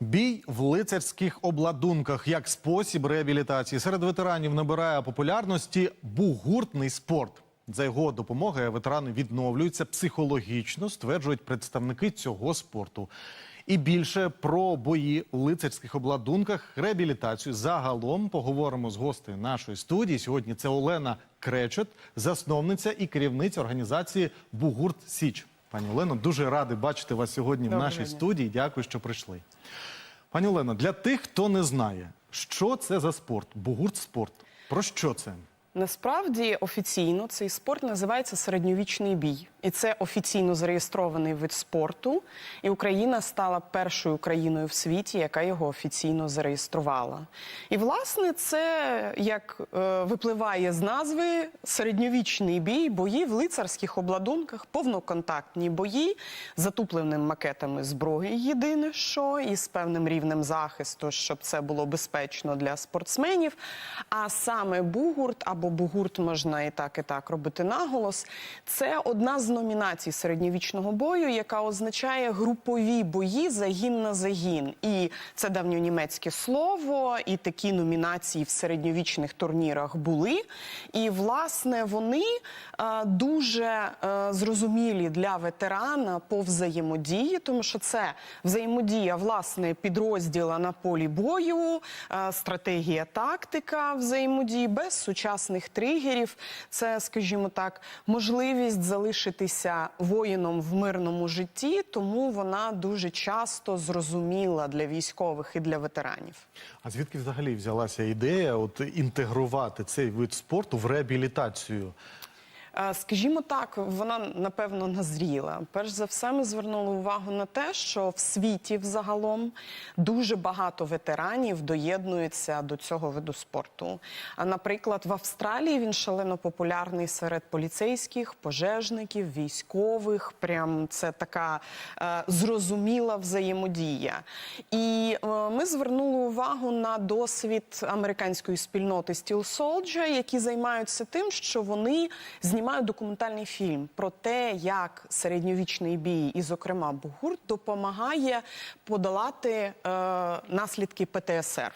Бій в лицарських обладунках як спосіб реабілітації серед ветеранів набирає популярності бугуртний спорт. За його допомогою ветерани відновлюються психологічно, стверджують представники цього спорту. І більше про бої в лицарських обладунках, реабілітацію загалом поговоримо з гостею нашої студії. Сьогодні це Олена Кречет, засновниця і керівниця організації Бугурт Січ. Пані Олено, дуже радий бачити вас сьогодні в нашій дня. студії. Дякую, що прийшли. Пані Олено, для тих, хто не знає, що це за спорт, бугурт спорт. Про що це? Насправді офіційно цей спорт називається середньовічний бій, і це офіційно зареєстрований вид спорту. І Україна стала першою країною в світі, яка його офіційно зареєструвала. І власне це як е, випливає з назви середньовічний бій, бої в лицарських обладунках, повноконтактні бої з затупленими макетами зброї. Єдине, що і з певним рівнем захисту, щоб це було безпечно для спортсменів. А саме бугурт або бугурт можна і так, і так робити наголос. Це одна з номінацій середньовічного бою, яка означає групові бої загін на загін. І це давньонімецьке слово, і такі номінації в середньовічних турнірах були. І власне вони е, дуже е, зрозумілі для ветерана по взаємодії, тому що це взаємодія власне підрозділа на полі бою, е, стратегія, тактика взаємодії без сучасних тригерів. Це, скажімо так, можливість залишитися воїном в мирному житті, тому вона дуже часто зрозуміла для військових і для ветеранів. А звідки взагалі взялася ідея от інтегрувати цей вид спорту в реабілітацію? Скажімо так, вона напевно назріла. Перш за все, ми звернули увагу на те, що в світі взагалом дуже багато ветеранів доєднуються до цього виду спорту. А наприклад, в Австралії він шалено популярний серед поліцейських, пожежників, військових. Прям це така е, зрозуміла взаємодія. І е, ми звернули увагу на досвід американської спільноти Steel Soldier, які займаються тим, що вони знімають документальний фільм про те, як середньовічний бій, і, зокрема, Бугурт, допомагає подолати е, наслідки ПТСР.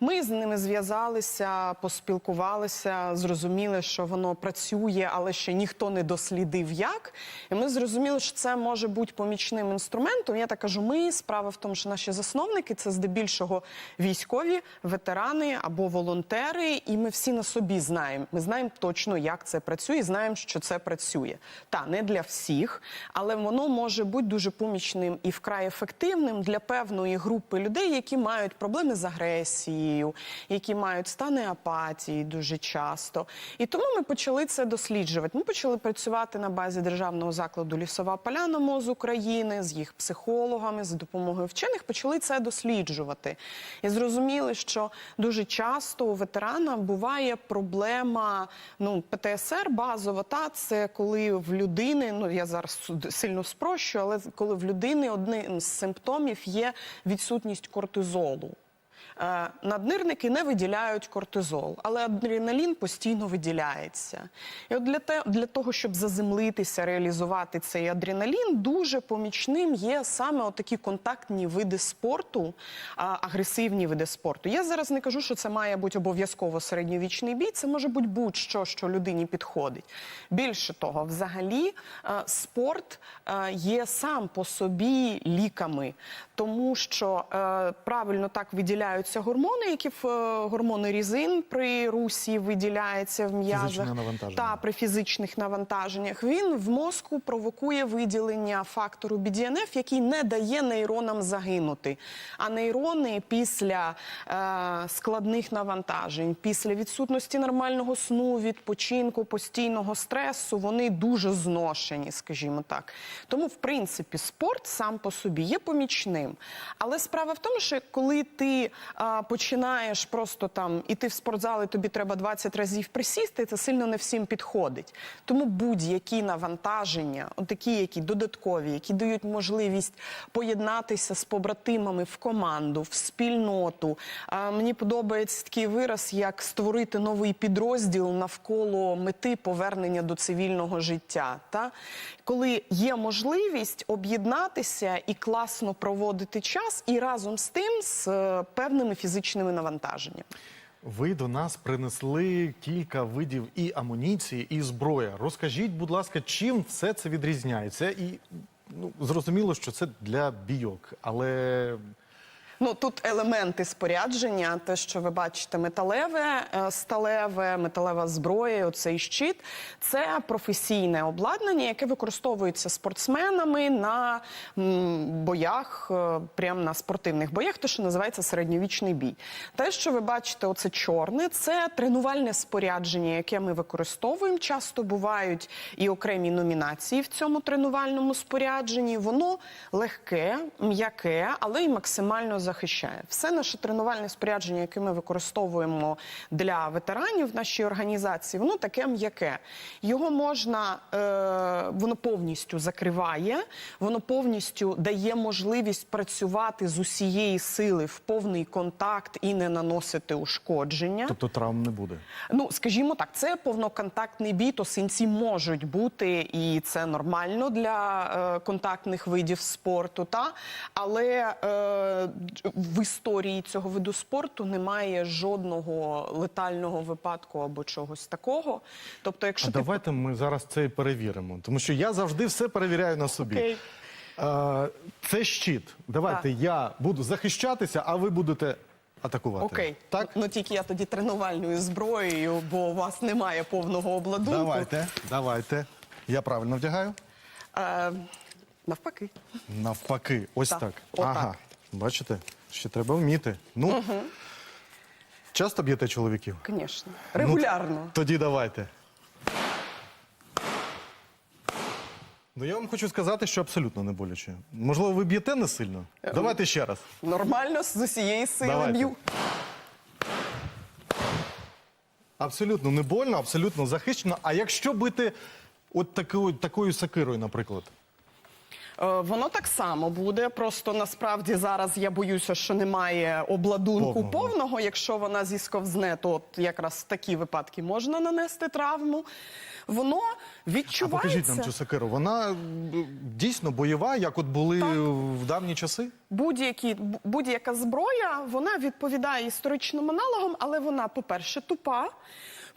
Ми з ними зв'язалися, поспілкувалися, зрозуміли, що воно працює, але ще ніхто не дослідив як. І ми зрозуміли, що це може бути помічним інструментом. Я так кажу, ми справа в тому, що наші засновники це здебільшого військові, ветерани або волонтери, і ми всі на собі знаємо. Ми знаємо точно, як це працює, і знаємо, що це працює. Та не для всіх, але воно може бути дуже помічним і вкрай ефективним для певної групи людей, які мають проблеми з агресією, які мають стани апатії дуже часто. І тому ми почали це досліджувати. Ми почали працювати на базі державного закладу Лісова поляна МОЗ України з їх психологами, за допомогою вчених почали це досліджувати. І зрозуміли, що дуже часто у ветерана буває проблема ну, ПТСР базова. Та це коли в людини, ну я зараз сильно спрощую, але коли в людини одним з симптомів є відсутність кортизолу. Е, Наднирники не виділяють кортизол, але адреналін постійно виділяється. І от для, те, для того, щоб заземлитися, реалізувати цей адреналін, дуже помічним є саме отакі контактні види спорту, агресивні види спорту. Я зараз не кажу, що це має бути обов'язково середньовічний бій, це може бути будь-що, що людині підходить. Більше того, взагалі е, спорт е, є сам по собі ліками, тому що е, правильно так виділяються гормони, які в е, гормони різин при русі виділяється в м'язах та при фізичних навантаженнях. Він в мозку провокує виділення фактору BDNF, який не дає нейронам загинути. А нейрони після е, складних навантажень, після відсутності нормального сну, відпочинку, постійного стресу, вони дуже зношені, скажімо так. Тому, в принципі, спорт сам по собі є помічним. Але справа в тому, що коли ти а, починаєш просто там іти в спортзал, і тобі треба 20 разів присісти, це сильно не всім підходить. Тому будь-які навантаження, такі, які додаткові, які дають можливість поєднатися з побратимами в команду, в спільноту. А, мені подобається такий вираз, як створити новий підрозділ навколо мети повернення до цивільного життя. Та? Коли є можливість об'єднатися і класно проводити час, і разом з тим з е, певними фізичними навантаженнями. Ви до нас принесли кілька видів і амуніції, і зброя. Розкажіть, будь ласка, чим все це відрізняється? І ну, зрозуміло, що це для бійок, але Ну тут елементи спорядження, те, що ви бачите, металеве, е, сталеве, металева зброя, оцей щит. Це професійне обладнання, яке використовується спортсменами на боях, е, прямо на спортивних боях, те, що називається середньовічний бій. Те, що ви бачите, оце чорне, це тренувальне спорядження, яке ми використовуємо. Часто бувають і окремі номінації в цьому тренувальному спорядженні. Воно легке, м'яке, але й максимально захищає. Все наше тренувальне спорядження, яке ми використовуємо для ветеранів в нашій організації, воно таке м'яке. Його можна, е, воно повністю закриває, воно повністю дає можливість працювати з усієї сили в повний контакт і не наносити ушкодження. тобто травм не буде. Ну, скажімо так, це повноконтактний бій, то синці можуть бути, і це нормально для е, контактних видів спорту. Та? Але е, в історії цього виду спорту немає жодного летального випадку або чогось такого. Тобто, якщо А ти давайте ми зараз це і перевіримо, тому що я завжди все перевіряю на собі. Окей. Це щит. Давайте Так. я буду захищатися, а ви будете атакувати. Окей, Так? ну тільки я тоді тренувальною зброєю, бо у вас немає повного обладунку. Давайте, давайте. Я правильно вдягаю? Е, навпаки. Навпаки, ось Так, так. Ага, бачите, ще треба вміти. Ну, часто б'єте чоловіків? Звісно. Регулярно. Ну, тоді давайте. Ну, я вам хочу сказати, що абсолютно не боляче. Можливо, ви б'єте не сильно? Давайте ще раз. Нормально з усієї сили Давайте. б'ю. Абсолютно не больно, абсолютно захищено. А якщо бити от такою, такою сакирою, наприклад? Е, Воно так само буде. Просто насправді зараз я боюся, що немає обладунку Повного. повного. Якщо вона зісковзне, то от якраз в такі випадки можна нанести травму. Воно А покажіть нам цю сакиру. Вона дійсно бойова, як от були в давні часи? Будь-яка зброя вона відповідає історичним аналогам, але вона, по-перше, тупа.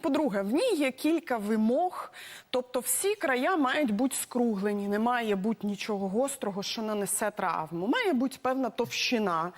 По-друге, в ній є кілька вимог, тобто всі края мають бути скруглені, не має бути нічого гострого, що нанесе травму. Має бути певна товщина.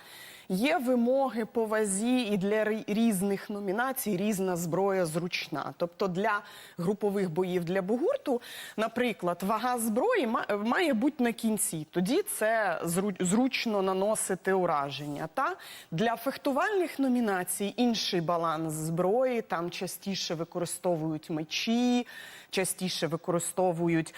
Є вимоги по вазі і для різних номінацій різна зброя зручна. Тобто для групових боїв для бугурту, наприклад, вага зброї має бути на кінці. Тоді це зручно наносити ураження. Та для фехтувальних номінацій інший баланс зброї. Там частіше використовують мечі, частіше використовують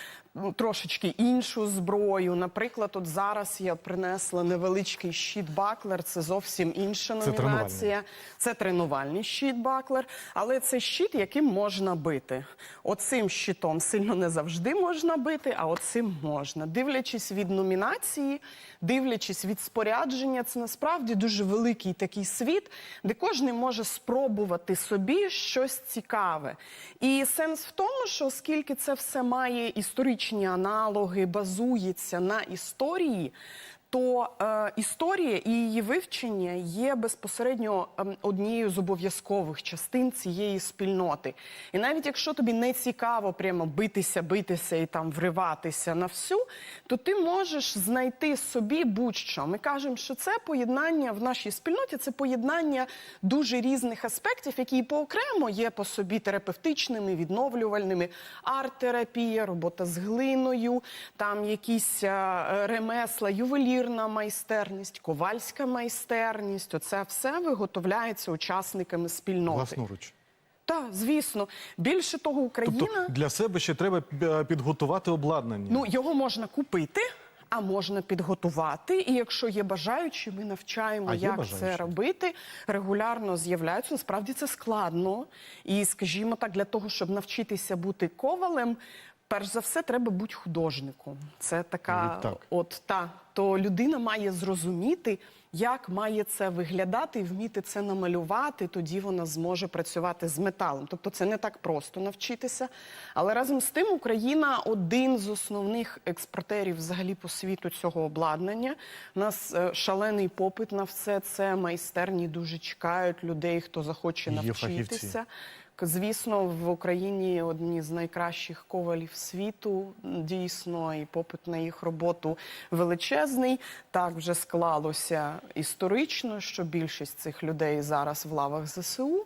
трошечки іншу зброю. Наприклад, от зараз я принесла невеличкий щит Баклер. Це зовсім інша номінація. Це тренувальний щит Баклер, але це щит, яким можна бити. Оцим щитом сильно не завжди можна бити, а оцим можна. Дивлячись від номінації, дивлячись від спорядження, це насправді дуже великий такий світ, де кожен може спробувати собі щось цікаве. І сенс в тому, що оскільки це все має історичні аналоги, базується на історії. То е, історія і її вивчення є безпосередньо ем, однією з обов'язкових частин цієї спільноти. І навіть якщо тобі не цікаво прямо битися, битися і там вриватися на всю, то ти можеш знайти собі будь-що. Ми кажемо, що це поєднання в нашій спільноті, це поєднання дуже різних аспектів, які поокремо є по собі терапевтичними, відновлювальними, арт-терапія, робота з глиною, там якісь е, ремесла, ювелірна майстерність, ковальська майстерність. Оце все виготовляється учасниками спільноти. Власноруч. Так, звісно. Більше того, Україна. Тобто для себе ще треба е, підготувати обладнання. Ну, його можна купити, а можна підготувати. І якщо є бажаючі, ми навчаємо, А як це робити. Регулярно з'являються. Насправді це складно. І, скажімо так, для того, щоб навчитися бути ковалем. Перш за все, треба бути художником. Це така, Відтак. от та то людина має зрозуміти, як має це виглядати, і вміти це намалювати. Тоді вона зможе працювати з металом. Тобто, це не так просто навчитися. Але разом з тим, Україна один з основних експортерів взагалі по світу цього обладнання. У нас е, шалений попит на все це. Майстерні дуже чекають людей, хто захоче навчитися. Звісно, в Україні одні з найкращих ковалів світу дійсно, і попит на їх роботу величезний. Так вже склалося історично, що більшість цих людей зараз в лавах ЗСУ.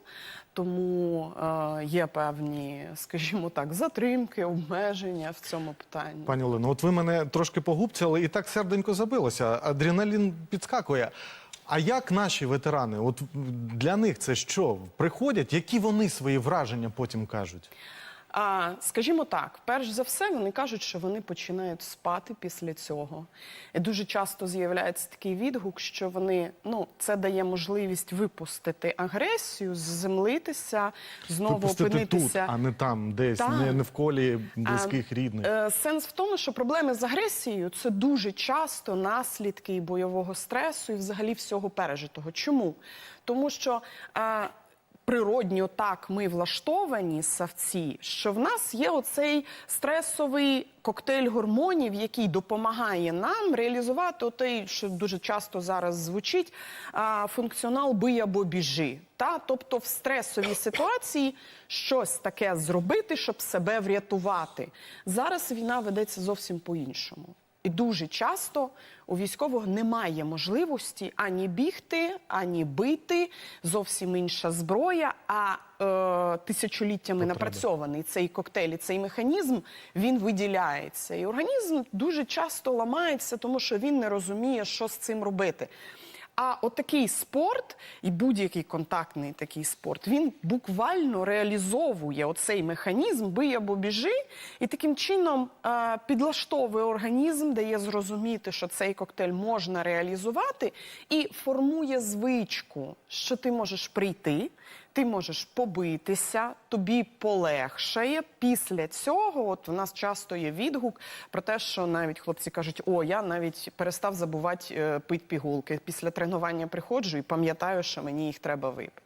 Тому е, є певні, скажімо так, затримки, обмеження в цьому питанні. Пані Олено, от ви мене трошки погубцяли і так серденько забилося. Адреналін підскакує. А як наші ветерани? От для них це що? Приходять, які вони свої враження потім кажуть? А, скажімо так, перш за все, вони кажуть, що вони починають спати після цього. І дуже часто з'являється такий відгук, що вони ну це дає можливість випустити агресію, зземлитися, знову Випустити тут, опинитися. а не там, десь, Так. не, не в колі близьких рідних. Е, Сенс в тому, що проблеми з агресією це дуже часто наслідки і бойового стресу і взагалі всього пережитого. Чому? Тому що е, природньо так ми влаштовані савці, що в нас є оцей стресовий коктейль гормонів, який допомагає нам реалізувати отей, що дуже часто зараз звучить, функціонал бий або біжи. Та? Тобто в стресовій ситуації щось таке зробити, щоб себе врятувати. Зараз війна ведеться зовсім по-іншому. І дуже часто у військового немає можливості ані бігти, ані бити, зовсім інша зброя. А е, тисячоліттями Потреби. напрацьований цей коктейль, і цей механізм він виділяється. І організм дуже часто ламається, тому що він не розуміє, що з цим робити. А отакий спорт і будь-який контактний такий спорт, він буквально реалізовує оцей механізм бий або біжи, і таким чином е, підлаштовує організм, дає зрозуміти, що цей коктейль можна реалізувати, і формує звичку, що ти можеш прийти. Ти можеш побитися, тобі полегшає. Після цього, от у нас часто є відгук про те, що навіть хлопці кажуть: о, я навіть перестав забувати е, пити пігулки. Після тренування приходжу і пам'ятаю, що мені їх треба випити.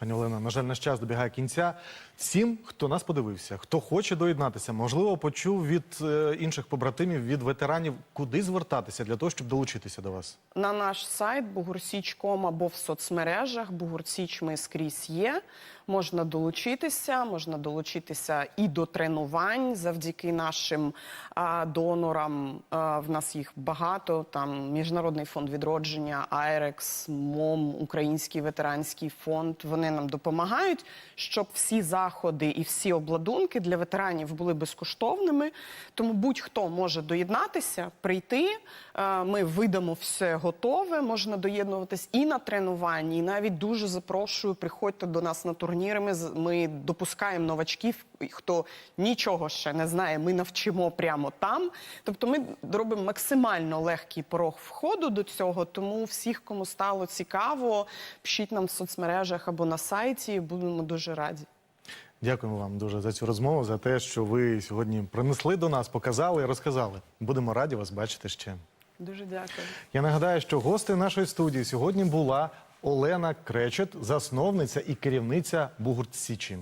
Пані Олена, на жаль, наш час добігає кінця. Всім, хто нас подивився, хто хоче доєднатися, можливо, почув від е, інших побратимів, від ветеранів, куди звертатися для того, щоб долучитися до вас. На наш сайт bugursіч.com або в соцмережах. Бугурсіч ми скрізь є. Можна долучитися, можна долучитися і до тренувань завдяки нашим а, донорам. А, в нас їх багато. Там Міжнародний фонд відродження, Айрекс, МОМ, Український ветеранський фонд. Вони нам допомагають, щоб всі заходи і всі обладунки для ветеранів були безкоштовними. Тому будь-хто може доєднатися, прийти. Е, Ми видамо все готове. Можна доєднуватись і на тренуванні. І навіть дуже запрошую, приходьте до нас на турніри. Ми, ми допускаємо новачків, хто нічого ще не знає. Ми навчимо прямо там. Тобто, ми робимо максимально легкий порог входу до цього. Тому всіх, кому стало цікаво, пишіть нам в соцмережах або на сайті. Будемо дуже раді. Дякуємо вам дуже за цю розмову, за те, що ви сьогодні принесли до нас, показали і розказали. Будемо раді вас бачити ще. Дуже дякую. Я нагадаю, що гостею нашої студії сьогодні була Олена Кречет, засновниця і керівниця Бугурт Січі.